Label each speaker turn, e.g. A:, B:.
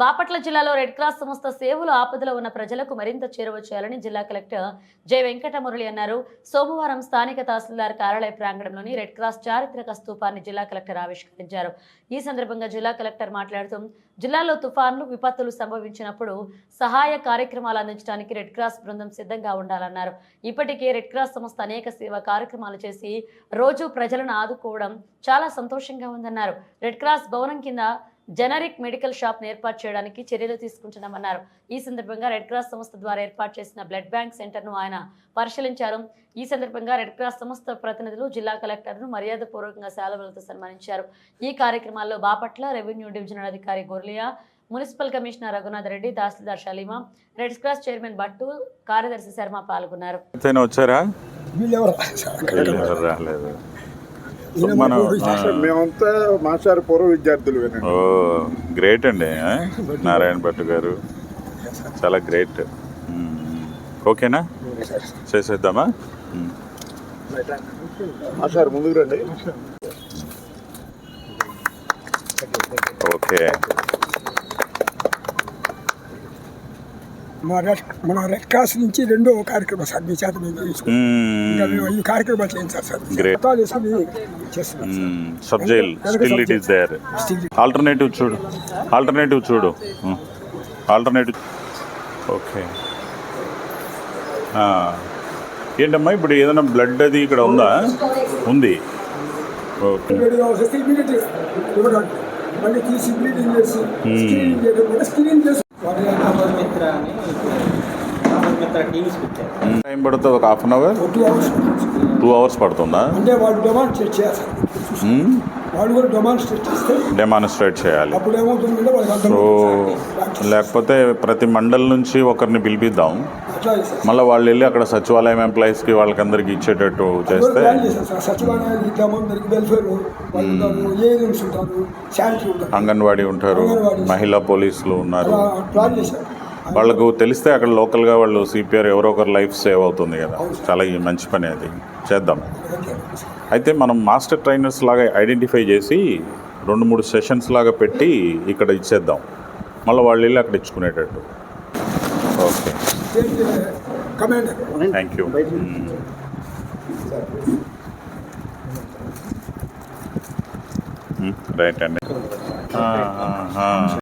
A: బాపట్ల జిల్లాలో red cross సంస్థ సేవలు ఆపదలో ఉన్న ప్రజలకు మరింత చేరువ చేయాలని జిల్లా కలెక్టర్ జె వెంకటమురళి అన్నారు. సోమవారం స్థానిక తహసీల్దార్ కార్యాలయ ప్రాంగణంలోని రెడ్ క్రాస్ చారిత్రక స్తూపాన్ని జిల్లా కలెక్టర్ ఆవిష్కరించారు. ఈ సందర్భంగా జిల్లా కలెక్టర్ మాట్లాడుతూ జిల్లాలో తుఫాన్లు విపత్తులు సంభవించినప్పుడు సహాయ కార్యక్రమాలు అందించడానికి రెడ్ క్రాస్ బృందం సిద్ధంగా ఉండాలన్నారు. ఇప్పటికే రెడ్ క్రాస్ సంస్థ అనేక సేవా కార్యక్రమాలు చేసి రోజు ప్రజలను ఆదుకోవడం చాలా సంతోషంగా ఉందన్నారు. రెడ్ క్రాస్ భవనం కింద జనరిక్ మెడికల్ షాప్ ఏర్పాటు చేయడానికి చర్యలు తీసుకుంటున్నామన్నారు. ఈ సందర్భంగా రెడ్ క్రాస్ సంస్థ ద్వారా ఏర్పాటు చేసిన బ్లడ్ బ్యాంక్ సెంటర్ను ఆయన పరిశీలించారు. ఈ సందర్భంగా రెడ్ క్రాస్ సంస్థ ప్రతినిధులు జిల్లా కలెక్టర్ను మర్యాదపూర్వకంగా సెలవులతో సన్మానించారు. ఈ కార్యక్రమాల్లో బాపట్ల రెవెన్యూ డివిజనల్ అధికారి గొర్లియా మున్సిపల్ కమిషనర్ రఘునాథ్ రెడ్డి తహసీల్దార్ Shalima red cross chairman Bhattu కార్యదర్శి శర్మ పాల్గొన్నారు.
B: మనం
C: మేమంతా మాస్టర్ పూర్వ విద్యార్థులు
B: ఓ గ్రేట్ అండి? నారాయణ భట్ గారు. చాలా గ్రేట్. ఓకేనా? చేసేద్దామా.
C: మాస్టర్ ముందుకు రండి.
B: ఓకే.
D: మా రెడ్ మన రెడ్ క్రాస్ నుంచి రెండో కార్యక్రమం సార్ మీ చేత మేము తీసుకున్నాం. ఈ కార్యక్రమాలు చేయించాలి సార్ వేసుకుని చేస్తున్నాం Still
B: ఆల్టర్నేటివ్ చూడు. ఆల్టర్నేటివ్ చూడు. Alternative okay. ఏంటమ్మా ఇప్పుడు ఏదైనా బ్లడ్ అది ఇక్కడ ఉందా? ఉంది. ఓకే
D: మళ్ళీ తీసి బ్లీడింగ్ చేసి చేయడం చేసి
E: మిత్ర అని మిత్ర టీవీస్ పెట్టారు.
B: టైం పడుతుంది ఒక half an hour?
D: Two hours
B: two hours పడుతుందా?
D: అంటే వాళ్ళు డెమాన్స్ట్రేట్ చేయాలి. వాళ్ళు కూడా డెమాన్స్ట్రేట్ చేస్తే
B: డెమాన్స్ట్రేట్ చేయాలి.
D: అప్పుడు ఏమవుతుందంటే వాళ్ళకి
B: సో. లేకపోతే ప్రతి మండల్ నుంచి ఒకరిని పిలిపిద్దాం. మళ్ళీ వాళ్ళు వెళ్ళి అక్కడ సచివాలయం ఎంప్లాయీస్కి వాళ్ళకందరికీ ఇచ్చేటట్టు చేస్తే
D: సచివాలయాలు ఇద్దాము వెల్ఫేర్
B: అంగన్వాడీ ఉంటారు మహిళా పోలీసులు ఉన్నారు.
D: అలా ప్లాన్ చేశారు.
B: వాళ్ళకు తెలిస్తే అక్కడ లోకల్గా వాళ్ళు సిపిఆర్ ఎవరో ఒకరు లైఫ్ సేవ్ అవుతుంది కదా. చాలా మంచి పని అది. చేద్దాం. అయితే మనం మాస్టర్ ట్రైనర్స్ లాగా ఐడెంటిఫై చేసి రెండు మూడు సెషన్స్ లాగా పెట్టి ఇక్కడ ఇచ్చేద్దాం. మళ్ళీ వాళ్ళు వెళ్ళి అక్కడ ఇచ్చుకునేటట్టు. ఓకే. థ్యాంక్ యూ రైట్ అండి ఆ, ఆ, ఆ.